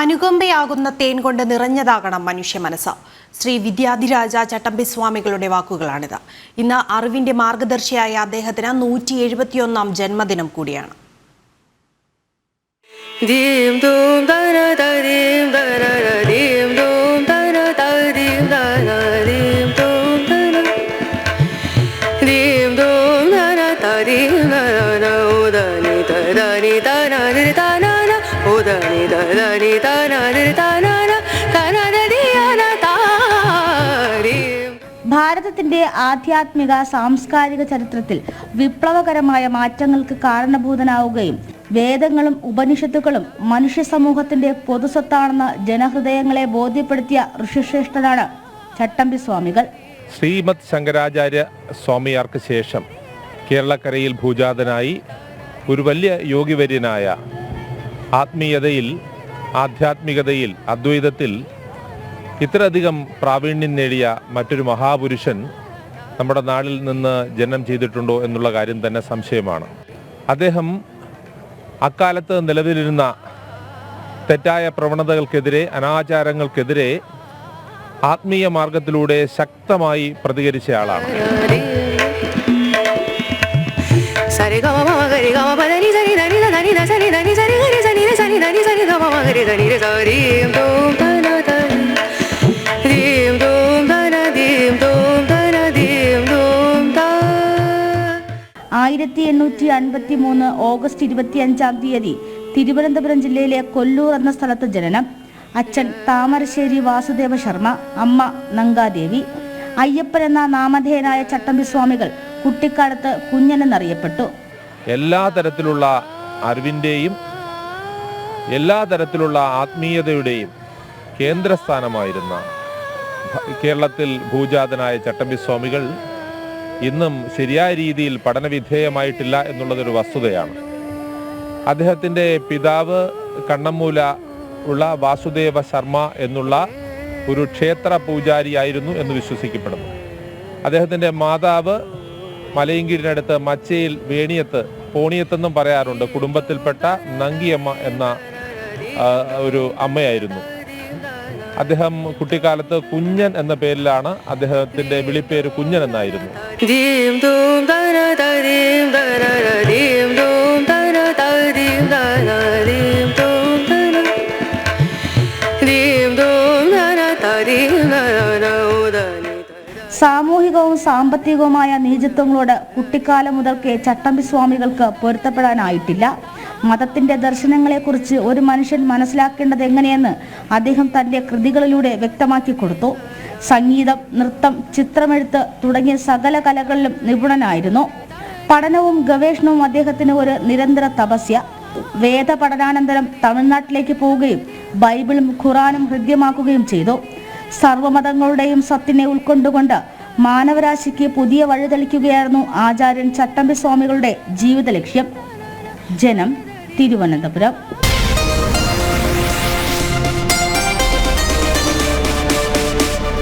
അനുകമ്പയാകുന്ന തേൻ കൊണ്ട് നിറഞ്ഞതാകണം മനുഷ്യ മനസ്സ്. ശ്രീ വിദ്യാധിരാജ ചട്ടമ്പി സ്വാമികളുടെ വാക്കുകളാണിത്. ഇന്ന് അറിവിന്റെ മാർഗദർശിയായ അദ്ദേഹത്തിന് നൂറ്റി എഴുപത്തിയൊന്നാം ജന്മദിനം കൂടിയാണ്. ദീം ദൂം da na da dim da na na dim ദീം ദൂം na da dim da na dim dum da na dim ഭാരതത്തിന്റെ ആധ്യാത്മിക സാംസ്കാരിക ചരിത്രത്തിൽ വിപ്ലവകരമായ മാറ്റങ്ങൾക്ക് കാരണഭൂതനാവുകയും വേദങ്ങളും ഉപനിഷത്തുക്കളും മനുഷ്യ സമൂഹത്തിന്റെ പൊതുസ്വത്താണെന്ന് ജനഹൃദയങ്ങളെ ബോധ്യപ്പെടുത്തിയ ഋഷിശ്രേഷ്ഠനാണ് ചട്ടമ്പി സ്വാമികൾ. ശ്രീമദ് ശങ്കരാചാര്യ സ്വാമിയാർക്ക് ശേഷം കേരളക്കരയിൽ ഭൂജാതനായി ഒരു വലിയ യോഗിവര്യനായ ആത്മീയതയിൽ ആധ്യാത്മികതയിൽ അദ്വൈതത്തിൽ ഇത്രയധികം പ്രാവീണ്യം നേടിയ മറ്റൊരു മഹാപുരുഷൻ നമ്മുടെ നാടിൽ നിന്ന് ജനനം ചെയ്തിട്ടുണ്ടോ എന്നുള്ള കാര്യം തന്നെ സംശയമാണ്. അദ്ദേഹം അക്കാലത്ത് നിലവിലിരുന്ന തെറ്റായ പ്രവണതകൾക്കെതിരെ അനാചാരങ്ങൾക്കെതിരെ ആത്മീയ മാർഗത്തിലൂടെ ശക്തമായി പ്രതികരിച്ച ആളാണ്. സരി ധനി ധന ധന ധന ധ ആയിരത്തി എണ്ണൂറ്റി അൻപത്തി മൂന്ന് ഓഗസ്റ്റ് ഇരുപത്തി അഞ്ചാം തീയതി തിരുവനന്തപുരം ജില്ലയിലെ കൊല്ലൂർ എന്ന സ്ഥലത്ത് ജനനം. അച്ഛൻ താമരശ്ശേരി വാസുദേവ ശർമ്മ അമ്മ നങ്കാദേവി. അയ്യപ്പൻ എന്ന നാമധേയനായ ചട്ടമ്പി സ്വാമികൾ കുട്ടിക്കാലത്ത് കുഞ്ഞനെന്നറിയപ്പെട്ടു. എല്ലാ തരത്തിലുള്ള അറിവിന്റെയും എല്ലാ തരത്തിലുള്ള ആത്മീയതയുടെയും കേന്ദ്രസ്ഥാനമായിരുന്ന കേരളത്തിൽ ഭൂജാതനായ ചട്ടമ്പി സ്വാമികൾ ഇന്നും ശരിയായ രീതിയിൽ പഠനവിധേയമായിട്ടില്ല എന്നുള്ളതൊരു വസ്തുതയാണ്. അദ്ദേഹത്തിന്റെ പിതാവ് കണ്ണമ്മൂല ഉള്ള വാസുദേവ ശർമ്മ എന്നുള്ള ഒരു ക്ഷേത്ര പൂജാരിയായിരുന്നു എന്ന് വിശ്വസിക്കപ്പെടുന്നു. അദ്ദേഹത്തിന്റെ മാതാവ് മലയങ്കിരിനടുത്ത് മച്ചയിൽ വേണിയത്ത് പോണിയത്തെന്നും പറയാറുണ്ട് കുടുംബത്തിൽപ്പെട്ട നങ്കിയമ്മ എന്ന ഒരു അമ്മയായിരുന്നു. അദ്ദേഹം കുട്ടിക്കാലത്ത് കുഞ്ഞൻ എന്ന പേരിലാണ് അദ്ദേഹത്തിന്റെ വിളിപ്പേര് കുഞ്ഞൻ എന്നായിരുന്നു. സാമൂഹികവും സാമ്പത്തികവുമായ നീചത്വങ്ങളോട് കുട്ടിക്കാലം മുതൽക്കേ ചട്ടമ്പി സ്വാമികൾക്ക് പൊരുത്തപ്പെടാനായിട്ടില്ല. മതത്തിന്റെ ദർശനങ്ങളെക്കുറിച്ച് ഒരു മനുഷ്യൻ മനസ്സിലാക്കേണ്ടത് എങ്ങനെയെന്ന് അദ്ദേഹം തന്റെ കൃതികളിലൂടെ വ്യക്തമാക്കി കൊടുത്തു. സംഗീതം നൃത്തം ചിത്രമെഴുത്ത് തുടങ്ങിയ സകല കലകളിലും നിപുണനായിരുന്നു. പഠനവും ഗവേഷണവും അദ്ദേഹത്തിന് ഒരു നിരന്തര തപസ്യ. വേദ പഠനാനന്തരം തമിഴ്നാട്ടിലേക്ക് പോവുകയും ബൈബിളും ഖുറാനും ഹൃദ്യമാക്കുകയും ചെയ്തു. സർവമതങ്ങളുടെയും സത്തിനെ ഉൾക്കൊണ്ടുകൊണ്ട് മാനവരാശിക്ക് പുതിയ വഴി തെളിക്കുകയായിരുന്നു ആചാര്യൻ ചട്ടമ്പി സ്വാമികളുടെ ജീവിത ലക്ഷ്യം ജനം തിരുവനന്തപുരം